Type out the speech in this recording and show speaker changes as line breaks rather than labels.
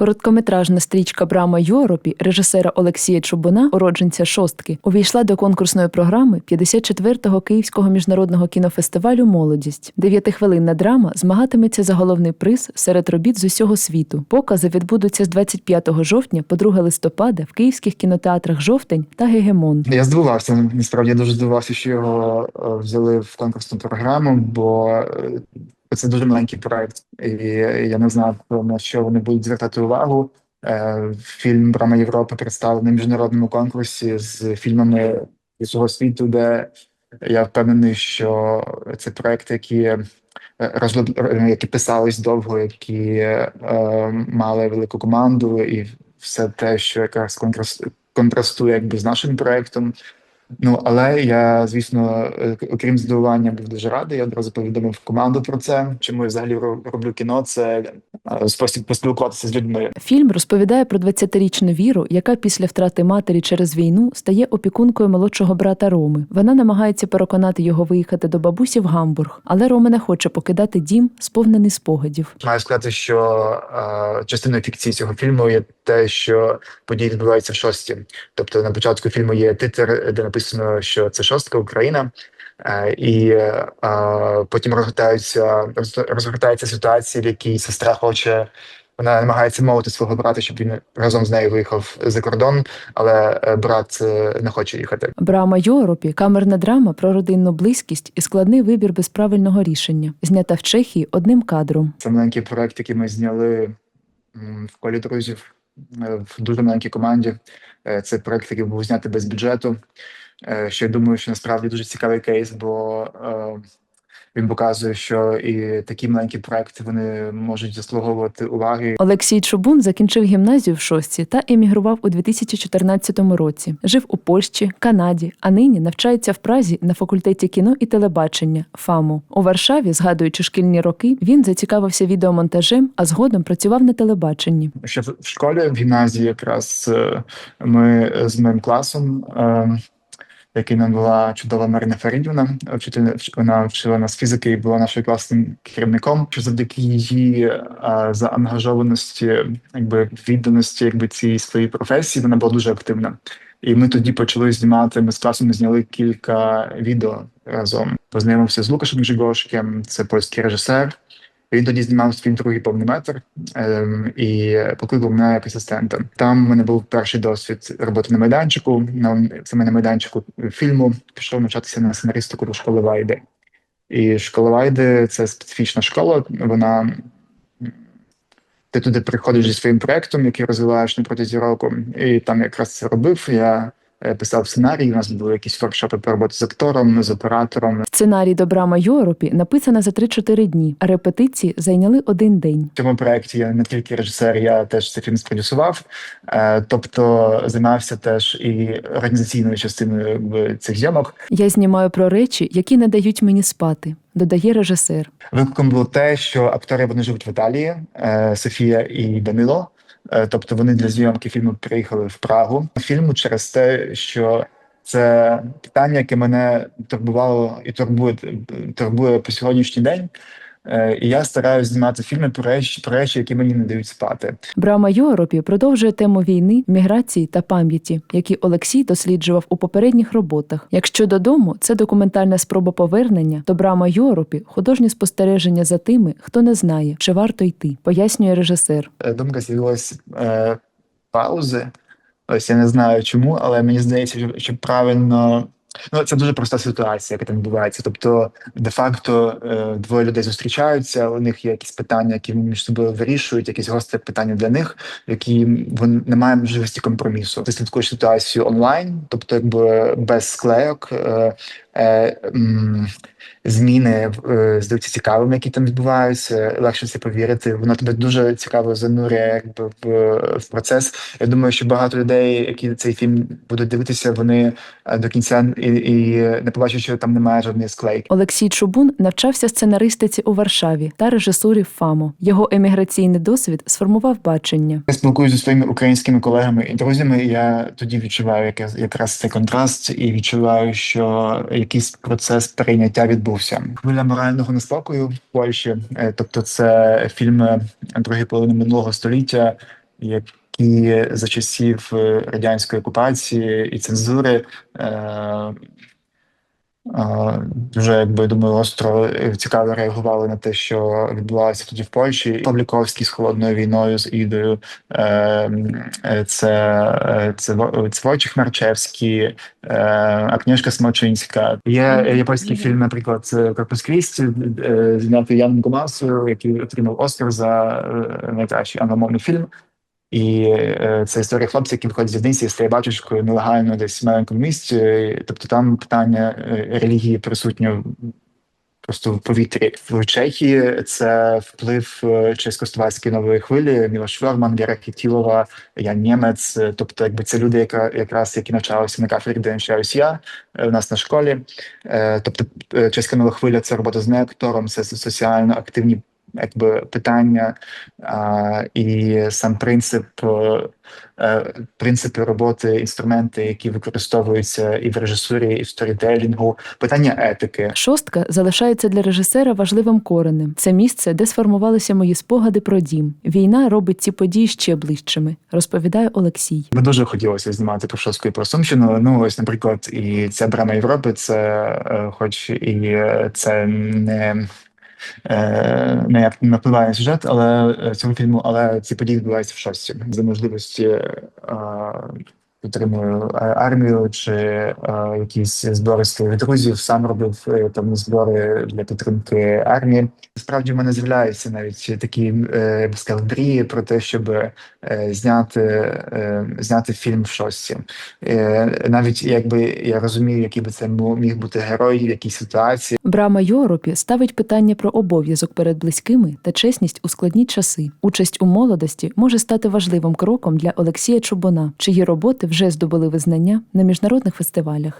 Короткометражна стрічка Брама Юропі режисера Олексія Чубуна, уродженця шостки, увійшла до конкурсної програми 54-го Київського міжнародного кінофестивалю Молодість. Дев'ятихвилинна драма змагатиметься за головний приз серед робіт з усього світу. Покази відбудуться з 25 жовтня по 2 листопада в київських кінотеатрах Жовтень та Гегемон.
Я здивувався. Насправді дуже здивувався, що його е, взяли в конкурсну програму, бо е, це дуже маленький проект, і я не знав на що вони будуть звертати увагу. Е, Фільм Брама Європи представлений на міжнародному конкурсі з фільмами усього світу, де я впевнений, що це проекти, які е, які писались довго, які е, мали велику команду, і все те, що якраз контраст, контрастує якби з нашим проектом. Ну але я, звісно, е, окрім здивування, був дуже радий. Я одразу повідомив команду про це. Чому я взагалі ро- роблю кіно? Це е, спосіб поспілкуватися з людьми.
Фільм розповідає про 20-річну віру, яка після втрати матері через війну стає опікункою молодшого брата Роми. Вона намагається переконати його виїхати до бабусі в Гамбург, але Рома не хоче покидати дім, сповнений спогадів.
Маю сказати, що е, частиною фікції цього фільму є те, що події відбуваються в шості. Тобто на початку фільму є титр, де написано, що це шостка Україна. Е, І е, потім розгортаються роз- розгортається ситуація, в якій сестра хоче. Вона намагається мовити свого брата, щоб він разом з нею виїхав за кордон, але е, брат не хоче їхати.
Брама Йоропі камерна драма про родинну близькість і складний вибір без правильного рішення, знята в Чехії одним кадром.
Це маленький проект, який ми зняли в колі друзів в дуже маленькій команді. Е, Це проект, який був знятий без бюджету. Е, Що я думаю, що насправді дуже цікавий кейс, бо е, він показує, що і такі маленькі проекти вони можуть заслуговувати уваги.
Олексій Чубун закінчив гімназію в шостці та емігрував у 2014 році. Жив у Польщі, Канаді, а нині навчається в Празі на факультеті кіно і телебачення ФАМу. У Варшаві, згадуючи шкільні роки, він зацікавився відеомонтажем, а згодом працював на телебаченні.
Ще в школі, в гімназії, якраз е, ми з моїм класом, е, який нам була чудова Марина Фарідівна, вчитель, вона вчила нас фізики і була нашою класним керівником. Що завдяки її е, заангажованості, якби відданості, якби цій своїй професії, вона була дуже активна. І ми тоді почали знімати. Ми з класом зняли кілька відео разом. Познайомився з Лукашем Жигошким, це польський режисер. Він тоді знімав фільм Другий повний метр ем, і покликав мене як асистента. Там в мене був перший досвід роботи на майданчику. На саме на майданчику фільму пішов навчатися на сценаристику до школи Вайди. І школа Вайди це специфічна школа. Вона ти туди приходиш зі своїм проектом, який розвиваєш на протязі року, і там якраз це робив. Я писав сценарій. У нас були якісь воркшопи по роботі з актором, з оператором,
Сценарій до Брама Йоропі написано за 3-4 дні, а репетиції зайняли один день.
В цьому проєкті я не тільки режисер, я теж цей фільм спродюсував, е, тобто займався теж і організаційною частиною цих зйомок.
Я знімаю про речі, які не дають мені спати, додає режисер.
Викликом було те, що актори вони живуть в Італії, е, Софія і Данило. Е, Тобто вони для зйомки фільму приїхали в Прагу. Фільму через те, що це питання, яке мене турбувало і турбує турбує по сьогоднішній день. Е, І я стараюся знімати фільми про речі, про речі, які мені не дають спати.
Брама Йоропі продовжує тему війни, міграції та пам'яті, які Олексій досліджував у попередніх роботах. Якщо додому це документальна спроба повернення, то Брама Йоропі художнє спостереження за тими, хто не знає, чи варто йти, пояснює режисер.
Е, думка з'явилась е, паузи. Ось я не знаю чому, але мені здається, що правильно. Ну, це дуже проста ситуація, яка там відбувається. Тобто, де-факто е, двоє людей зустрічаються, у них є якісь питання, які вони між собою вирішують, якісь гостре питання для них, які вони немає можливості компромісу. Ти слідкуєш ситуацію онлайн, тобто, якби без склейок. Е, е, зміни е, здаються цікавими, які там відбуваються. Легше це повірити. Воно тебе дуже цікаво занурює якби в, в процес. Я думаю, що багато людей, які цей фільм будуть дивитися, вони е, до кінця і, і не побачать, що там немає жодної склейки.
Олексій Чубун навчався сценаристиці у Варшаві та режисурі в ФАМу. Його еміграційний досвід сформував бачення.
Я спілкуюся зі своїми українськими колегами і друзями. і Я тоді відчуваю якраз цей контраст, і відчуваю, що якийсь процес прийняття відбувся. Хвиля морального неспокою в Польщі, е, тобто це фільми другої половини минулого століття. які за часів е, радянської окупації і цензури е, е, дуже якби думаю, остро цікаво реагували на те, що відбувалося тоді в Польщі. Павліковський з холодною війною з Ідою, е, е, це, е, це, це Войciech Марчевський, е, Агнєшка Смочинська. Є японський фільм, наприклад, Корпус Крісті, е, знятий Яном Гомасою, який отримав Оскар за е, найкращий англомовний фільм. І е, це історія хлопця, який виходить з в'язниці і стає батюшкою нелегально десь в маленькому місті. І, Тобто там питання е, релігії присутнє просто в повітрі. В Чехії це вплив е, чеськословацької нової хвилі, Мілош Форман, Віра Хітілова, Ян Нємець. Е, Тобто, якби це люди, яка якраз які навчалися на кафедрі, де навчаюсь я у нас на школі. Е, Тобто, чеська нова хвиля це робота з нектором, це соціально активні якби питання а, і сам принцип, е, е, принципи роботи, інструменти, які використовуються і в режисурі, і в сторітелінгу, питання етики.
Шостка залишається для режисера важливим коренем. Це місце, де сформувалися мої спогади про дім. Війна робить ці події ще ближчими, розповідає Олексій.
Ми дуже хотілося знімати про Шостку і про Сумщину. Ну ось, наприклад, і ця брама Європи, це е, хоч і це не. Е, Не не впливає на сюжет, але е, цього фільму, але ці події відбуваються в шості за можливості е, підтримую армію чи якісь збори своїх друзів. Сам робив там збори для підтримки армії. Справді в мене з'являються навіть такі е, мрії про те, щоб зняти, зняти фільм в шості. Навіть якби я розумію, який би це міг бути герой, в якій ситуації.
Брама Йоропі ставить питання про обов'язок перед близькими та чесність у складні часи. Участь у молодості може стати важливим кроком для Олексія Чубона, чиї роботи вже здобули визнання на міжнародних фестивалях.